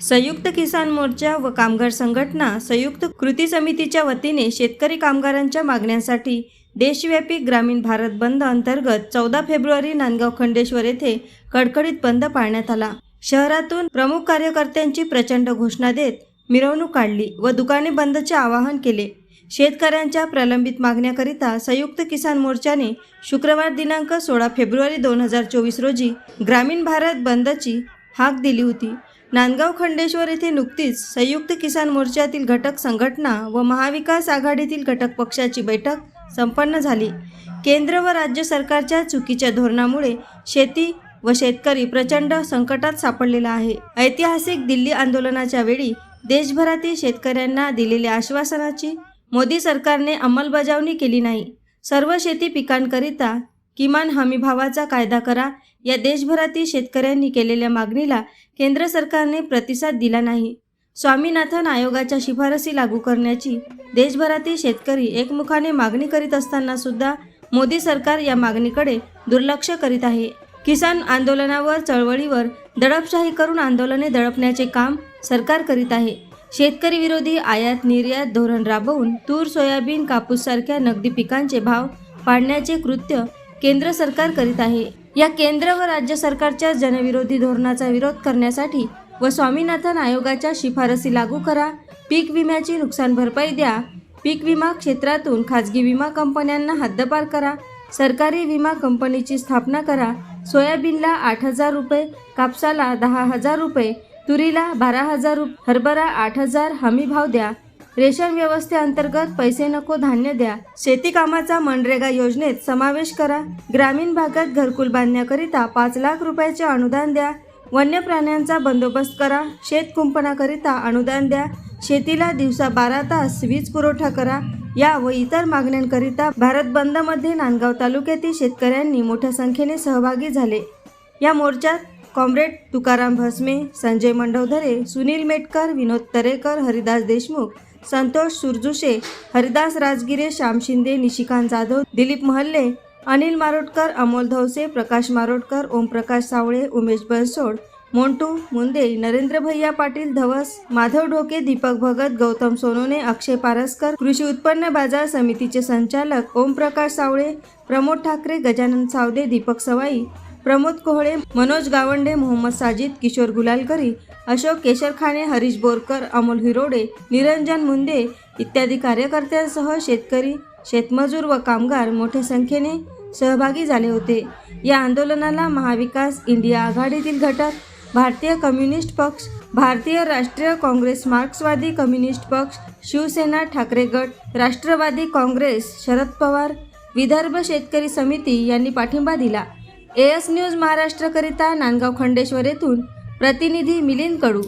संयुक्त किसान मोर्चा व कामगार संघटना संयुक्त कृती समितीच्या वतीने शेतकरी कामगारांच्या मागण्यांसाठी देशव्यापी ग्रामीण भारत बंद अंतर्गत चौदा फेब्रुवारी नांदगाव खंडेश्वर येथे कडकडीत बंद पाळण्यात आला. शहरातून प्रमुख कार्यकर्त्यांची प्रचंड घोषणा देत मिरवणूक काढली व दुकाने बंदचे आवाहन केले. शेतकऱ्यांच्या प्रलंबित मागण्याकरिता संयुक्त किसान मोर्चाने शुक्रवार दिनांक सोळा फेब्रुवारी दोन हजार चोवीस रोजी ग्रामीण भारत बंदची हाक दिली होती. नांदगाव खंडेश्वर येथे नुकतीच संयुक्त किसान मोर्चातील घटक संघटना व महाविकास आघाडीतील घटक पक्षाची बैठक संपन्न झाली. केंद्र व राज्य सरकारच्या चुकीच्या धोरणामुळे शेती व शेतकरी प्रचंड संकटात सापडलेला आहे. ऐतिहासिक दिल्ली आंदोलनाच्या वेळी देशभरातील शेतकऱ्यांना दिलेल्या आश्वासनाची मोदी सरकारने अंमलबजावणी केली नाही. सर्व शेती पिकांकरिता किमान हमीभावाचा कायदा करा या देशभरातील शेतकऱ्यांनी केलेल्या मागणीला केंद्र सरकारने प्रतिसाद दिला नाही. स्वामीनाथन आयोगाच्या शिफारसी लागू करण्याची देशभरातील शेतकरी एकमुखाने मागणी करीत असताना सुद्धा मोदी सरकार या मागणीकडे दुर्लक्ष करीत आहे. किसान आंदोलनावर चळवळीवर दडपशाही करून आंदोलने दडपण्याचे काम सरकार करीत आहे. शेतकरी विरोधी आयात निर्यात धोरण राबवून तूर सोयाबीन कापूस सारख्या नगदी पिकांचे भाव पाडण्याचे कृत्य केंद्र सरकार करीत आहे. या केंद्र व राज्य सरकारच्या जनविरोधी धोरणाचा विरोध करण्यासाठी व स्वामीनाथन आयोगाच्या शिफारसी लागू करा पीक विम्याची नुकसान भरपाई द्या पीक विमा क्षेत्रातून खाजगी विमा कंपन्यांना हद्दपार करा सरकारी विमा कंपनीची स्थापना करा सोयाबीनला आठ हजार रुपये कापसाला दहा हजार रुपये तुरीला बारा हजार रुप हरभरा आठ हजार हमी भाव द्या रेशन व्यवस्थेअंतर्गत पैसे नको धान्य द्या. शेती कामाचा मनरेगा योजनेत समावेश करा. ग्रामीण भागात घरकुल बांधण्याकरिता पाच लाख रुपयाचे अनुदान द्या. वन्य प्राण्यांचा बंदोबस्त करा. शेत कुंपणाकरिता अनुदान द्या. शेतीला दिवसा बारा तास वीज पुरवठा करा. या व इतर मागण्यांकरिता भारत बंदमध्ये नांदगाव तालुक्यातील शेतकऱ्यांनी मोठ्या संख्येने सहभागी झाले. या मोर्चात कॉम्रेड तुकाराम भस्मे संजय मंडवधरे सुनील मेटकर विनोद तरेकर हरिदास देशमुख संतोष सुरजुशे हरिदास राजगिरे श्याम शिंदे निशिकांत जाधव दिलीप महल्ले अनिल मारोटकर अमोल धवसे प्रकाश मारोटकर ओमप्रकाश सावळे उमेश बनसोड मोंटू मुंदे नरेंद्र भैया पाटील धवस माधव ढोके दीपक भगत गौतम सोनोने अक्षय पारसकर कृषी उत्पन्न बाजार समितीचे संचालक ओमप्रकाश सावळे प्रमोद ठाकरे गजानन सावदे दीपक सवाई प्रमोद कोहळे मनोज गावंडे मोहम्मद साजिद किशोर गुलालकरी अशोक केशरखाने हरीश बोरकर अमोल हिरोडे निरंजन मुंदे इत्यादी कार्यकर्त्यांसह शेतकरी शेतमजूर व कामगार मोठ्या संख्येने सहभागी झाले होते. या आंदोलनाला महाविकास इंडिया आघाडीतील घटक भारतीय कम्युनिस्ट पक्ष भारतीय राष्ट्रीय काँग्रेस मार्क्सवादी कम्युनिस्ट पक्ष शिवसेना ठाकरे गट राष्ट्रवादी काँग्रेस शरद पवार विदर्भ शेतकरी समिती यांनी पाठिंबा दिला. एस न्यूज महाराष्ट्रकरिता नांदगाव खंडेश्वर येथून प्रतिनिधी मिलिंद कडू.